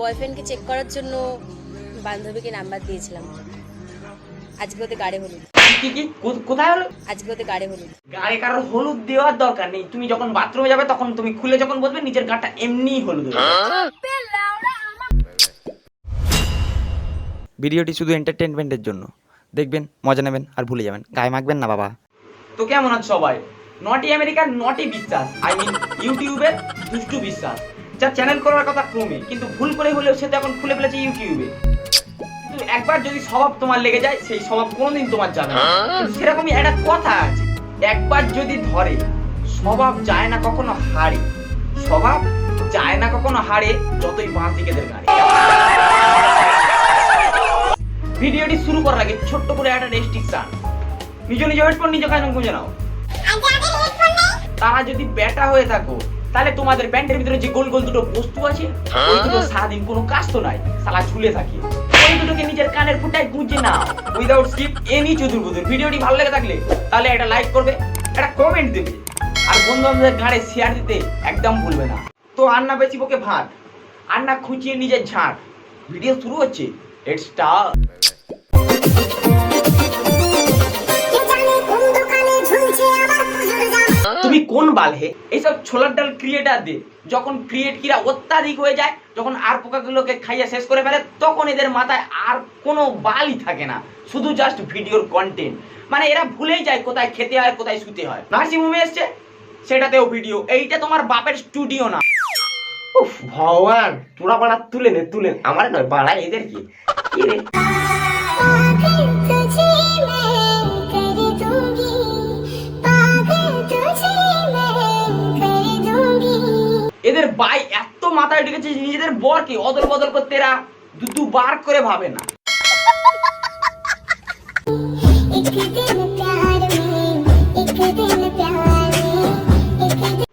বয়ফ্রেন্ডকে চেক করার জন্য বান্ধবীকে নাম্বার দিয়েছিলাম। আজকে ওতে গাড়ি হলুদ। কি কি কোথায় হলো? আজকে ওতে গাড়ি হলুদ। গাড়ি কারোর হলুদ দেওয়ার দরকার নেই। তুমি যখন বাথরুমে যাবে তখন তুমি খুলে যখন বসবে নিজের গাটা এমনিই হলুদ ভিডিওটি শুধু এন্টারটেনমেন্টের জন্য। দেখবেন মজা নেবেন আর ভুলে যাবেন। গায়ে মাখবেন না বাবা। তো কেমন আছে সবাই? নটি আমেরিকার নটি বিশ্বাস। আই মিন ইউটিউবের দুষ্টু বিশ্বাস। যার চ্যানেল করার কথা ক্রমে কিন্তু ভুল করে হলেও সে তো এখন খুলে ফেলেছে ইউটিউবে। কিন্তু একবার যদি স্বভাব তোমার লেগে যায় সেই স্বভাব কোনোদিন তোমার যাবে না। সেরকমই একটা কথা আছে একবার যদি ধরে স্বভাব যায় না কখনো হারে। স্বভাব যায় না কখনো হারে যতই বাঁশ দিকেদের গাড়ি। ভিডিওটি শুরু করার আগে ছোট্ট করে একটা রেস্ট্রিকশন নিজ নিজ হেডফোন নিজ কানে গুঁজে নাও। তারা যদি বেটা হয়ে থাকো তাহলে তোমাদের প্যান্টের ভিতরে যে গোল গোল দুটো বস্তু আছে ওই দুটো সারাদিন কোনো কাজ তো নাই। সালা ঝুলে থাকে। ওই দুটোকে নিজের কানের ফুটায় গুঁজে নাও। উইদাউট স্কিপ এনি চুদুর বুদুর ভিডিওটি ভালো লেগে থাকলে তাহলে একটা লাইক করবে একটা কমেন্ট দেবে। আর বন্ধু বান্ধবদের গাড়ে শেয়ার দিতে একদম ভুলবে না। তো আন্না বেশি বকে ভাত। আন্না খুঁচিয়ে নিজের ঝাঁট। ভিডিও শুরু হচ্ছে। লেটস স্টার্ট তুমি কোন বাল হে? এইসব ছোলার ডাল ক্রিয়েটারদের যখন ক্রিয়েট কিরা অত্যাধিক হয়ে যায়, যখন আর পোকাগুলোকে খাইয়ে শেষ করে ফেলে, তখন এদের মাথায় আর কোনো বালই থাকে না। শুধু জাস্ট ভিডিওর কন্টেন্ট মানে এরা ভুলেই যায় কোথায় খেতে হয়, কোথায় শুতে হয়। নার্সিং হোমে এসছে, সেটাতেও ভিডিও এইটা তোমার বাপের স্টুডিও না। ভগবান, তোরা বাড়া তুলে নে, তুলে আমার নয় বাড়া এদের কি রে বাই এত মাথায় ঢুকেছে নিজেদের বরকে অদল বদল করতে এরা দু দুবার করে ভাবে না।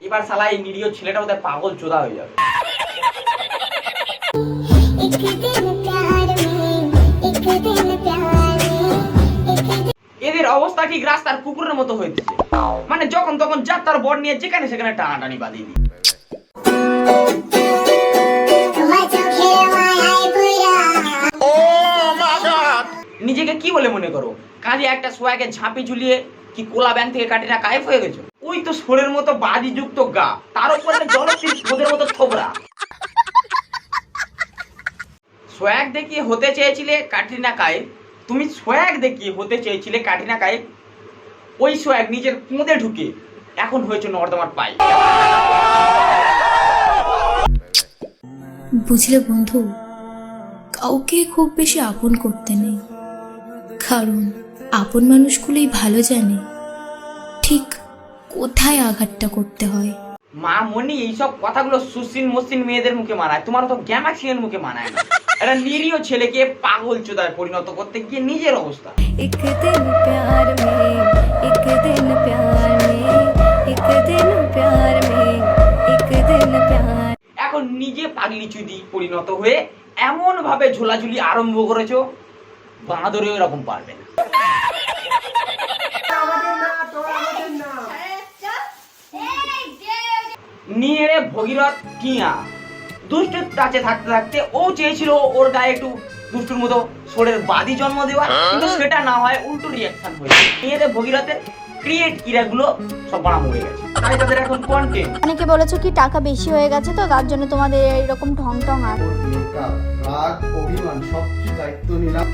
এবার শালা এই ছেলেটা ওদের পাগল চোদা হয়ে যাবে। এদের অবস্থা ঠিক রাস্তার কুকুরের মতো হয়েছে মানে যখন তখন যা তার বর নিয়ে যেখানে সেখানে টানাটানি বাঁধিয়ে দিই নিজেকে কি বলে মনে করো? কাজে একটা সোয়াকে ঝাঁপি ঝুলিয়ে কি কোলা ব্যাংক থেকে কাটিনা কায়েব হয়ে গেছো? ওই তো সোরের মতো বাদি যুক্ত গা, তার উপরে জলস্থির ওদের মতো থোবরা। সোয়াগ দেখিয়ে হতে চেয়েছিলে কাটরিনা কায়েব তুমি সোয়াগ দেখিয়ে হতে চেয়েছিলে কাটরিনা কায়েব ওই সোয়াগ নিজের কোঁদে ঢুকে এখন হয়েছে নর্দমার পাই বুঝলে বন্ধু কাউকে খুব বেশি আপন করতে নেই। কারণ আপন মানুষগুলোই ভালো জানে ঠিক কোথায় আঘাতটা করতে হয়। মা মনি এইসব কথাগুলো সুসিন মসিন মেয়েদের মুখে মানায় তোমার তো গ্যামাক্সিনের মুখে মানায় না। একটা নিরীহ ছেলেকে পাগল চোদায় পরিণত করতে গিয়ে নিজের অবস্থা। এক দিন প্যার মে এক দিন প্যার নিজে পাগলি চুদি পরিণত হয়ে এমন ভাবে ঝোলাঝুলি আরম্ভ করেছ বাঁদরেও এরকম পারবে না। নিয়ে ভগীরথ টিয়া দুষ্টুর কাছে থাকতে থাকতে ও চেয়েছিল ওর গায়ে একটু দুষ্টুর মতো সোরের বাদি জন্ম দেওয়া কিন্তু সেটা না হয় উল্টো রিয়াকশন হয়েছে। নিয়ে ভগীরথের ক্রিয়েট কিরাগুলো সব বাড়া মরে গেছে। তাই তাদের এখন কন্টেন্ট অনেকে বলেছ কি টাকা বেশি হয়ে গেছে তো তার জন্য তোমাদের এরকম ঢং টং আর রাগ অভিমান সবকিছু দায়িত্ব নিলাম।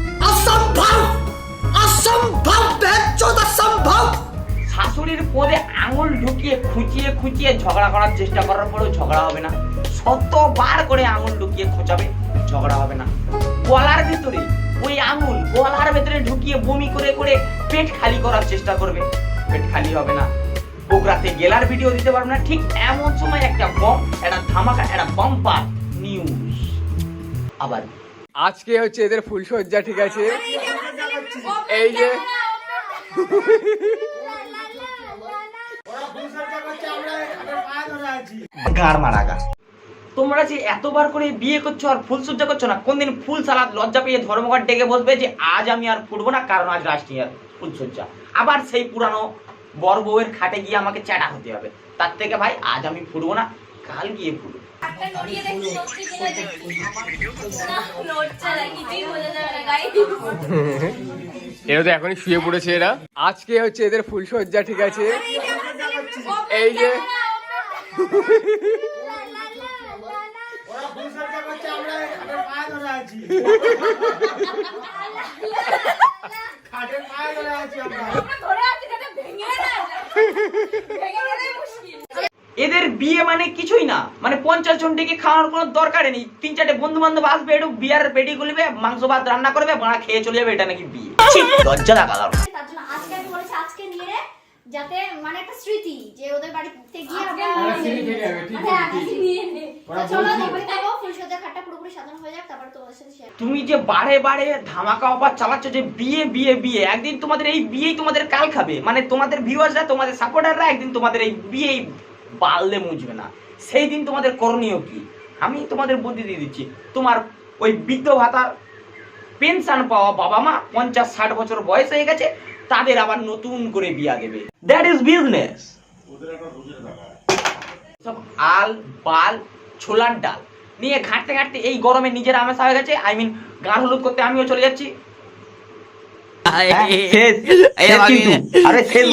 শাশুড়ির পদে আঙুল ঢুকিয়ে খুঁচিয়ে খুঁচিয়ে ঝগড়া করার চেষ্টা করার পরেও ঝগড়া হবে না। শতবার করে আঙুল ঢুকিয়ে খোঁচাবে ঝগড়া হবে না। গলার ভিতরে ওই আঙুল গলার ভেতরে ঢুকিয়ে বমি করে করে পেট খালি করার চেষ্টা করবে। পেট খালি হবে না। বগুড়াতে গেলার ভিডিও দিতে পারবে না। ঠিক এমন সময় একটা বম একটা ধামাকা একটা বাম্পার নিউজ আবার আজকে হচ্ছে এদের ফুলসজ্জা ঠিক আছে? এই যে গার মারা গা তোমরা যে এতবার করে বিয়ে করছ আর ফুল সজ্জা করছ না কোনদিন ফুল সালাদ লজ্জা পেয়ে ধর্মঘট ডেকে বসবে যে আজ আমি আর ফুটবো না কারণ আজ ইয়ার ফুল সজ্জা আবার সেই পুরানো বর বউয়ের খাটে গিয়ে আমাকে চ্যাটা হতে হবে। তার থেকে ভাই আজ আমি ফুটবো না কাল গিয়ে ফুটবো। এরা তো এখনই শুয়ে পড়েছে এরা। আজকে হচ্ছে এদের ফুলসজ্জা ঠিক আছে? এই যে ওরা ফুলসজ্জা করছে আমরা খাটের পায়ে ধরে আছি খাটের ধরে আছি আমরা এদের বিয়ে মানে কিছুই না। মানে পঞ্চাশ জন ডেকে খাওয়ানোর কোনো দরকারই নেই। তিন চারটে বন্ধু বান্ধব আসবে একটু বিয়ার পেটি গুলবে মাংস ভাত রান্না করবে বাড়া খেয়ে চলে যাবে এটা নাকি বিয়ে। ছি, লজ্জা লাগা দাও তার জন্য আজকে আমি বলেছি আজকে নিয়ে রে যাতে মানে একটা স্মৃতি যে ওদের বাড়িতে গিয়ে আমরা একটা স্মৃতি থেকে যাবে, ঠিক হ্যাঁ, আছে, ঠিক নিয়ে নে। ওরা তো চলো বলছিল। দেখতে ফুলসজ্জার খাটটা পুরোপুরি সাজানো হয়ে যাক তারপর তোমাদের সাথে শেয়ার তুমি যে বারে বারে ধামাকা অফার চালাচ্ছ যে বিয়ে বিয়ে বিয়ে একদিন তোমাদের এই বিয়েই তোমাদের কাল খাবে। মানে তোমাদের ভিউয়ার্সরা তোমাদের সাপোর্টাররা একদিন তোমাদের এই বিয়েই বাললে মুজবে না। সেই দিন তোমাদের করণীয় কি? আমি তোমাদের বুদ্ধি দিয়ে দিচ্ছি। তোমার ওই বৃদ্ধ ভাতার পেনশন পাওয়া বাবা মা পঞ্চাশ ষাট বছর বয়স হয়ে গেছে তাদের আবার নতুন করে বিয়া দেবে। দ্যাট ইজ বিজনেস সব আল বাল ছোলার ডাল নিয়ে ঘাঁটতে ঘাঁটতে এই গরমে নিজের আমেসা হয়ে গেছে। আই মিন গান হলুদ করতে আমিও চলে যাচ্ছি। হ্যাঁ, আরে শেষ